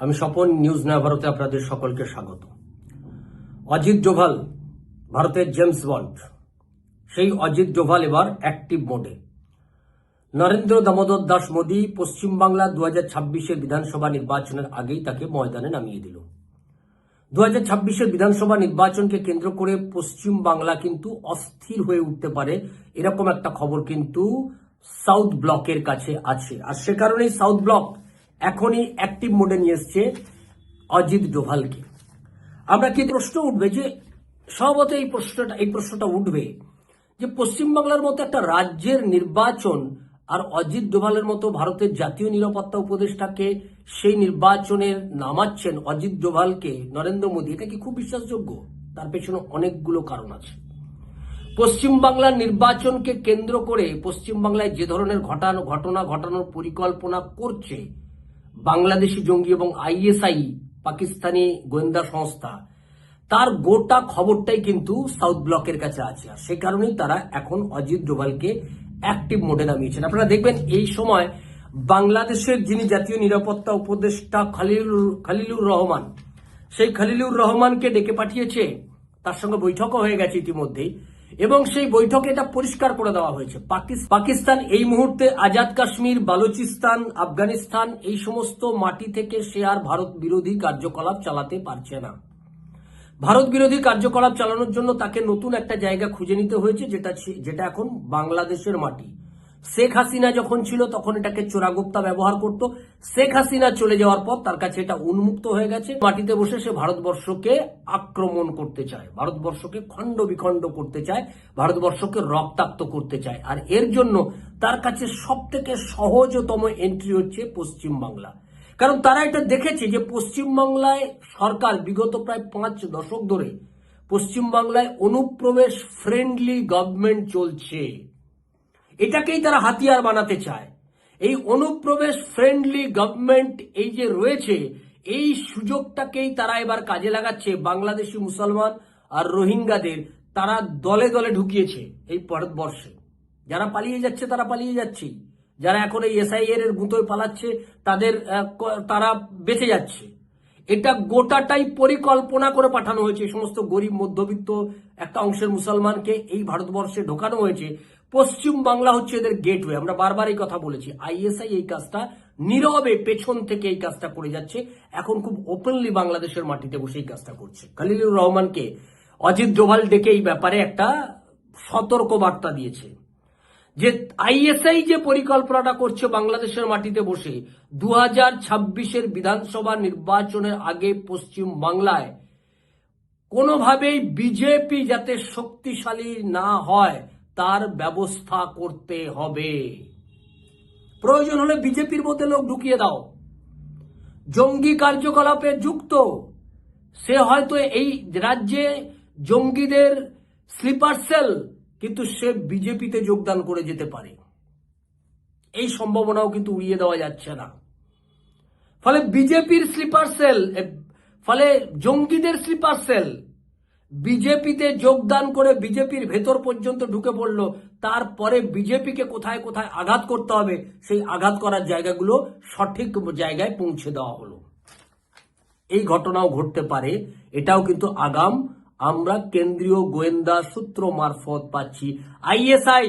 আমি স্বপন নিউজ নয়া ভারতে আপনাদের সকলকে স্বাগত। অজিত ডোভাল, ভারতের জেমস বন্ড। সেই অজিত ডোভাল এবার অ্যাক্টিভ মোডে নরেন্দ্র দামোদর দাস মোদী পশ্চিমবাংলা দু হাজার ছাব্বিশের বিধানসভা নির্বাচনের আগেই তাকে ময়দানে নামিয়ে দিল। দু হাজার ছাব্বিশের বিধানসভা নির্বাচনকে কেন্দ্র করে পশ্চিম বাংলা কিন্তু অস্থির হয়ে উঠতে পারে এরকম একটা খবর কিন্তু সাউথ ব্লকের কাছে আছে। আর সে কারণেই সাউথ ব্লক এখনই অ্যাক্টিভ মোডে নিয়ে এসছে অজিত ডোভালকে। আমরা কি প্রশ্ন উঠবে যে, স্বভাবত এই প্রশ্নটা এই প্রশ্নটা উঠবে যে, পশ্চিমবাংলার মতো একটা রাজ্যের নির্বাচন আর অজিত ডোভালের মতো ভারতের জাতীয় নিরাপত্তা উপদেষ্টাকে সেই নির্বাচনের নামাচ্ছেন অজিত ডোভালকে নরেন্দ্র মোদী, এটা কি খুব বিশ্বাসযোগ্য? তার পেছনে অনেকগুলো কারণ আছে। পশ্চিমবাংলার নির্বাচনকে কেন্দ্র করে পশ্চিমবাংলায় যে ধরনের ঘটানো, ঘটনা, ঘটানোর পরিকল্পনা করছে বাংলাদেশি জঙ্গি এবং আইএসআই, পাকিস্তানি গোয়েন্দা সংস্থা, তার গোটা খবরটাই কিন্তু সাউথ ব্লকের কাছে আছে। আর সে কারণেই তারা এখন অজিত ডোভালকে অ্যাক্টিভ মোডে নামিয়েছেন। আপনারা দেখবেন এই সময় বাংলাদেশের যিনি জাতীয় নিরাপত্তা উপদেষ্টা খালিলুর খালিলুর রহমান, সেই খালিলুর রহমানকে ডেকে পাঠিয়েছে। তার সঙ্গে বৈঠকও হয়ে গেছে ইতিমধ্যেই। এবং সেই বৈঠকে এটা পরিষ্কার করে দেওয়া হয়েছে। পাকিস্তান এই মুহূর্তে আজাদ কাশ্মীর, বালুচিস্তান, আফগানিস্তান এই সমস্ত মাটি থেকে সে আর ভারত বিরোধী কার্যকলাপ চালাতে পারছে না। ভারত বিরোধী কার্যকলাপ চালানোর জন্য তাকে নতুন একটা জায়গা খুঁজে নিতে হয়েছে, যেটা যেটা এখন বাংলাদেশের মাটি। শেখ হাসিনা যখন ছিল, তখন এটাকে চোরাগুপ্তা ব্যবহার করত। শেখ হাসিনা চলে যাওয়ার পর তার কাছে এটা উন্মুক্ত হয়ে গেছে। মাটিতে বসে সে ভারতবর্ষকে আক্রমণ করতে চায়, ভারতবর্ষকে খণ্ড বিখণ্ড করতে চায়, ভারতবর্ষকে রক্তাক্ত করতে চায়। আর এর জন্য তার কাছে সব থেকে সহজতম এন্ট্রি হচ্ছে পশ্চিমবাংলা। কারণ তারা এটা দেখেছে যে পশ্চিমবাংলায় সরকার বিগত প্রায় পাঁচ দশক ধরে পশ্চিমবাংলায় অনুপ্রবেশ ফ্রেন্ডলি গভর্নমেন্ট চলছে। এটাকেই তারা হাতিয়ার বানাতে চায়। এই অনুপ্রবেশ ফ্রেন্ডলি গভর্নমেন্ট এই যে রয়েছে, এই সুযোগটাকেই তারা এবার কাজে লাগাচ্ছে বাংলাদেশি মুসলমান আর রোহিঙ্গাদের। তারা দলে দলে ঢুকিয়েছে এই ভারতবর্ষে। যারা পালিয়ে যাচ্ছে, তারা পালিয়ে যাচ্ছে যারা এখন এই এসআইএর এর গুঁতোয় পালাচ্ছে, তাদের তারা বেঁচে যাচ্ছে। এটা গোটাটাই পরিকল্পনা করে পাঠানো হয়েছে। সমস্ত গরিব, মধ্যবিত্ত একটা অংশের মুসলমানকে এই ভারতবর্ষে ঢোকানো হয়েছে। পশ্চিম বাংলা হচ্ছে এদের গেটওয়ে। আমরা বারবার এই কথা বলেছি। আইএসআই এই কাজটা নীরবে পেছন থেকে এই কাজটা করে যাচ্ছে। এখন খুব ওপেনলি বাংলাদেশের মাটিতে বসে এই কাজটা করছে। খালিলুর রহমানকে অজিত ডোভাল ডেকে এই ব্যাপারে একটা সতর্ক বার্তা দিয়েছে। যে আইএসআই যে পরিকল্পনাটা করছে বাংলাদেশের মাটিতে বসে দু হাজার ছাব্বিশের বিধানসভা নির্বাচনের আগে পশ্চিম বাংলায় কোনোভাবেই বিজেপি যাতে শক্তিশালী না হয় তার ব্যবস্থা করতে হবে। প্রয়োজন হলে বিজেপির মধ্যে লোক ঢুকিয়ে দাও। জঙ্গি কার্যকলাপে যুক্ত। সে হয়তো এই রাজ্যে জঙ্গিদের স্লিপার সেল, কিন্তু সে বিজেপিতে যোগদান করে যেতে পারে। এই সম্ভাবনাও কিন্তু উড়িয়ে দেওয়া যাচ্ছে না। ফলে বিজেপির স্লিপার সেল ফলে জঙ্গিদের স্লিপার সেল বিজেপিতে যোগদান করে বিজেপির ভেতর পর্যন্ত ঢুকে পড়ল। তারপরে বিজেপিকে কোথায় কোথায় আঘাত করতে হবে, সেই আঘাত করার জায়গাগুলো সঠিক জায়গায় পৌঁছে দেওয়া হলো। এই ঘটনাও ঘটতে পারে, এটাও কিন্তু আগাম। আমরা কেন্দ্রীয় গোয়েন্দা সূত্র মারফত পাচ্ছি। আইএসআই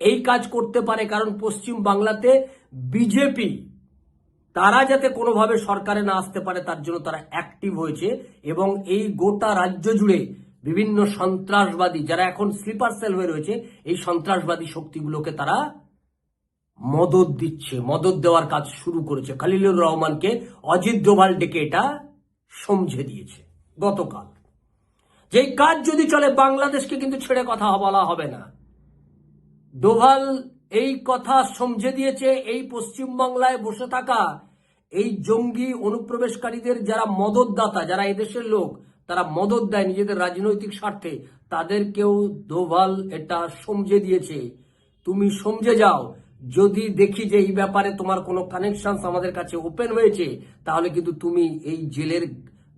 এই কাজ করতে পারে, কারণ পশ্চিম বাংলাতে বিজেপি তারা যাতে কোনোভাবে সরকারে না আসতে পারে, তার জন্য তারা অ্যাক্টিভ হয়েছে এবং এই গোটা রাজ্য জুড়ে বিভিন্ন সন্ত্রাসবাদী, যারা এখন স্লিপার সেল হয়ে রয়েছে, এই সন্ত্রাসবাদী শক্তিগুলোকে তারা মদত দিচ্ছে, মদত দেওয়ার কাজ শুরু করেছে। খালিলুর রহমানকে অজিত ডোভাল ডেকে এটা সমঝে দিয়েছে গতকাল। যে কাজ যদি চলে, বাংলাদেশকে কিন্তু ছেড়ে কথা বলা হবে না। ডোভাল এই কথা সমঝে দিয়েছে এই পশ্চিমবাংলায় বসে থাকা এই জঙ্গি অনুপ্রবেশকারীদের যারা মদতদাতা, যারা এদেশের লোক, তারা মদত দেয় নিজেদের রাজনৈতিক স্বার্থে, তাদেরকেও ডোভাল এটা সমঝে দিয়েছে। তুমি সমঝে যাও। যদি দেখি যে এই ব্যাপারে তোমার কোনো কানেকশন আমাদের কাছে ওপেন হয়েছে, তাহলে কিন্তু তুমি এই জেলের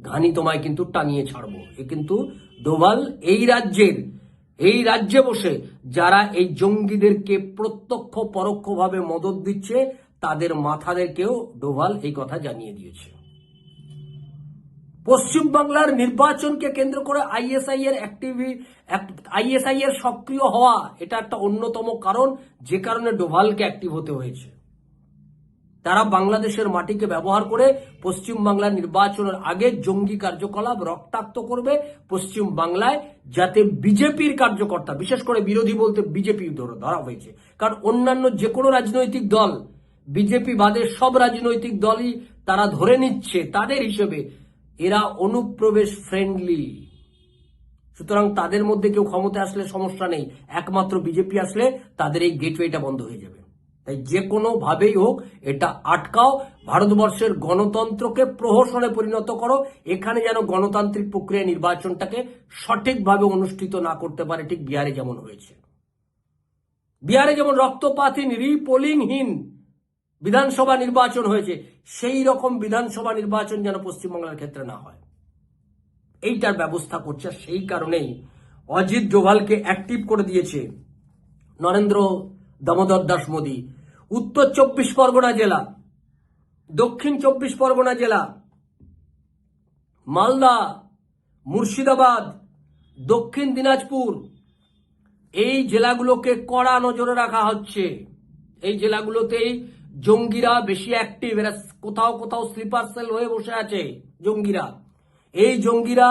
ঘানি তোমায় কিন্তু টানিয়ে ছাড়বো। এ কিন্তু ডোভাল এই রাজ্যের এই রাজ্যে বসে যারা এই জঙ্গিদেরকে প্রত্যক্ষ পরোক্ষভাবে মদত দিচ্ছে, তাদের মাথাদেরকেও ডোভাল এই কথা জানিয়ে দিয়েছে। পশ্চিমবাংলার নির্বাচনকে কেন্দ্র করে আইএসআই এর অ্যাক্টিভি আইএসআই এর সক্রিয় হওয়া এটা একটা অন্যতম কারণ, যে কারণে ডোভালকে অ্যাক্টিভ হতে হয়েছে। তারা বাংলাদেশের মাটিকে ব্যবহার করে পশ্চিম বাংলার নির্বাচনের আগে জঙ্গি কার্যকলাপ রক্তাক্ত করবে পশ্চিম বাংলায় যাতে বিজেপির কার্যকর্তা, বিশেষ করে বিরোধী বলতে বিজেপি ধরা হয়েছে। কারণ অন্যান্য যে কোনো রাজনৈতিক দল, বিজেপি বাদে সব রাজনৈতিক দলই তারা ধরে নিচ্ছে, তাদের হিসেবে এরা অনুপ্রবেশ ফ্রেন্ডলি সুতরাং তাদের মধ্যে কেউ ক্ষমতা আসলে সমস্যা নেই। একমাত্র বিজেপি আসলে তাদের এই গেটওয়েটা বন্ধ হয়ে যাবে। তাই যে কোনো ভাবেই হোক এটা আটকাও, ভারতবর্ষের গণতন্ত্রকে প্রহসনে পরিণত করো। এখানে যেন গণতান্ত্রিক প্রক্রিয়া নির্বাচনটাকে সঠিকভাবে অনুষ্ঠিত না করতে পারে, ঠিক বিহারে যেমন হয়েছে। বিহারে যেমন রক্তপাতহীন, রিপোলিংহীন বিধানসভা নির্বাচন হয়েছে, সেই রকম বিধানসভা নির্বাচন যেন পশ্চিমবাংলার ক্ষেত্রে না হয়। এইটার ব্যবস্থা করছে, সেই কারণেই অজিত ডোভালকে অ্যাক্টিভ করে দিয়েছে নরেন্দ্র দামোদর দাস মোদী। উত্তর চব্বিশ পরগনা জেলা, দক্ষিণ চব্বিশ পরগনা জেলা, মালদা, মুর্শিদাবাদ, দক্ষিণ দিনাজপুর। এই জেলাগুলোকে কড়া নজরে রাখা হচ্ছে। এই জেলাগুলোতেই জঙ্গিরা বেশি অ্যাক্টিভ এরা কোথাও কোথাও স্লিপার সেল হয়ে বসে আছে জঙ্গিরা। এই জঙ্গিরা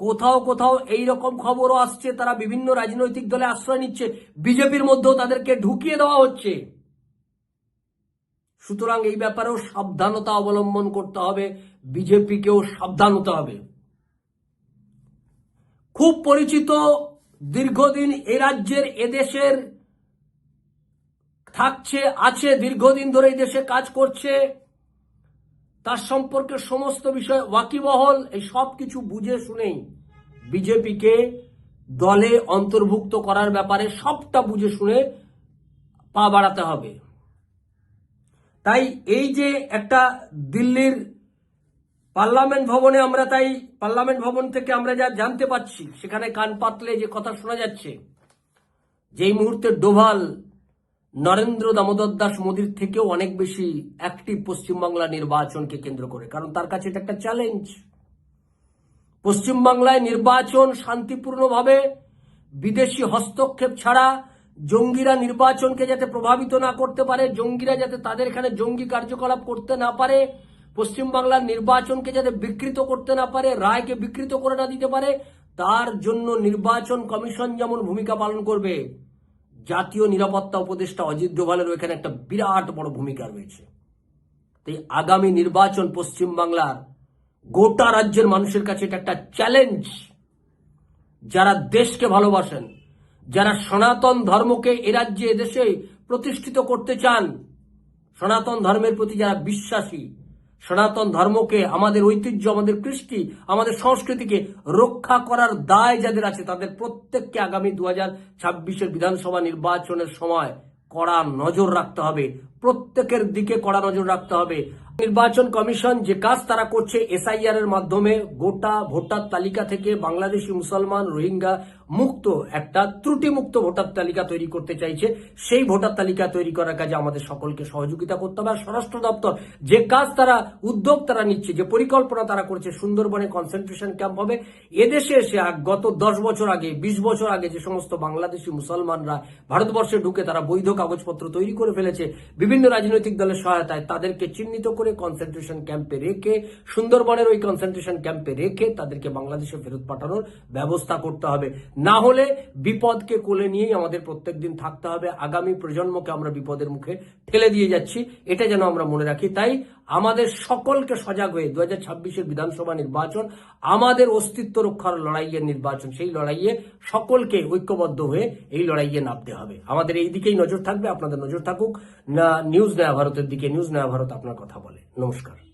কোথাও কোথাও এই রকম খবরও আসছে, তারা বিভিন্ন রাজনৈতিক দলে আশ্রয় নিচ্ছে, বিজেপির মধ্যেও তাদেরকে ঢুকিয়ে দেওয়া হচ্ছে। সুতরাং এই ব্যাপারেও সাবধানতা অবলম্বন করতে হবে, বিজেপিকেও সাবধান হতে হবে। খুব পরিচিত দীর্ঘদিন এ রাজ্যের এদেশের থাকছে, আছে, দীর্ঘদিন ধরে এই দেশে কাজ করছে। তার সম্পর্কে সমস্ত বিষয় ওয়াকিবহল, এই সব কিছু বুঝে শুনেই বিজেপিকে দলে অন্তর্ভুক্ত করার ব্যাপারে সবটা বুঝে শুনে পা বাড়াতে হবে। তাই এই যে একটা দিল্লির পার্লামেন্ট ভবনে আমরা তাই পার্লামেন্ট ভবন থেকে আমরা যা জানতে পাচ্ছি সেখানে কান পাতলে যে কথা শোনা যাচ্ছে, যেই মুহূর্তে ডোভাল নরেন্দ্র দামোদর দাস মোদীর থেকেও অনেক বেশি অ্যাক্টিভ পশ্চিমবাংলা নির্বাচনকে কেন্দ্র করে, কারণ তার কাছে এটা একটা চ্যালেঞ্জ পশ্চিমবাংলায় নির্বাচন শান্তিপূর্ণভাবে বিদেশি হস্তক্ষেপ ছাড়া জঙ্গিরা নির্বাচনকে যাতে প্রভাবিত না করতে পারে, জঙ্গিরা যাতে তাদের এখানে জঙ্গি কার্যকলাপ করতে না পারে, পশ্চিমবাংলার নির্বাচনকে যাতে বিকৃত করতে না পারে, রায়কে বিকৃত করে না দিতে পারে, তার জন্য নির্বাচন কমিশন যেমন ভূমিকা পালন করবে জাতীয় নিরাপত্তা উপদেষ্টা অজিত ডোভালেরও এখানে একটা বিরাট বড় ভূমিকা রয়েছে। তাই আগামী নির্বাচন পশ্চিমবাংলার গোটা রাজ্যের মানুষের কাছে এটা একটা চ্যালেঞ্জ যারা দেশকে ভালোবাসেন, যারা সনাতন ধর্মকে এ রাজ্যে এদেশে প্রতিষ্ঠিত করতে চান, সনাতন ধর্মের প্রতি যারা বিশ্বাসী সনাতন ধর্মকে, আমাদের ঐতিহ্য, আমাদের কৃষ্টি, আমাদের সংস্কৃতিকে রক্ষা করার দায় যাদের আছে, তাদের প্রত্যেককে আগামী দু হাজার ছাব্বিশের বিধানসভা নির্বাচনের সময় কড়া নজর রাখতে হবে। প্রত্যেকের দিকে কড়া নজর রাখতে হবে। নির্বাচন কমিশন যে কাজ তারা করছে, এসআইআর এর মাধ্যমে গোটা ভোটার তালিকা থেকে বাংলাদেশি মুসলমান, রোহিঙ্গা মুক্ত, একটা ত্রুটিমুক্ত ভোটার তালিকা তৈরি করতে চাইছে। সেই ভোটার তালিকা তৈরি করার কাজে আমাদের সকলকে সহযোগিতা করতে হবে। আর স্বরাষ্ট্র দপ্তর যে কাজ তারা, উদ্যোগ তারা নিচ্ছে, যে পরিকল্পনা তারা করছে, সুন্দরবনে কনসেন্ট্রেশন ক্যাম্প হবে। এদেশে এসে গত দশ বছর আগে, বিশ বছর আগে যে সমস্ত বাংলাদেশি মুসলমানরা ভারতবর্ষে ঢুকে তারা বৈধ কাগজপত্র তৈরি করে ফেলেছে, বিভিন্ন রাজনৈতিক দলের সহায়তায় তাদেরকে চিহ্নিত করে কনসেন্ট্রেশন ক্যাম্পে রেখে, সুন্দরবনের ওই কনসেন্ট্রেশন ক্যাম্পে রেখে তাদেরকে বাংলাদেশে ফেরত পাঠানোর ব্যবস্থা করতে হবে। না হলে বিপদকে কোলে নিয়েই আমাদের প্রত্যেকদিন থাকতে হবে। আগামী প্রজন্মকে আমরা বিপদের মুখে ঠেলে দিয়ে যাচ্ছি। এটা যেন আমরা মনে রাখি। তাই আমাদের সকলকে সজাগ হয়ে দু হাজার বিধানসভা নির্বাচন, আমাদের অস্তিত্ব রক্ষার লড়াইয়ের নির্বাচন, সেই লড়াইয়ে সকলকে ঐক্যবদ্ধ হয়ে এই লড়াইয়ে নামতে হবে। আমাদের এই দিকেই নজর থাকবে। আপনাদের নজর থাকুক। না, নিউজ নয়া ভারতের দিকে। নিউজ নয়া ভারত আপনার কথা বলে। নমস্কার।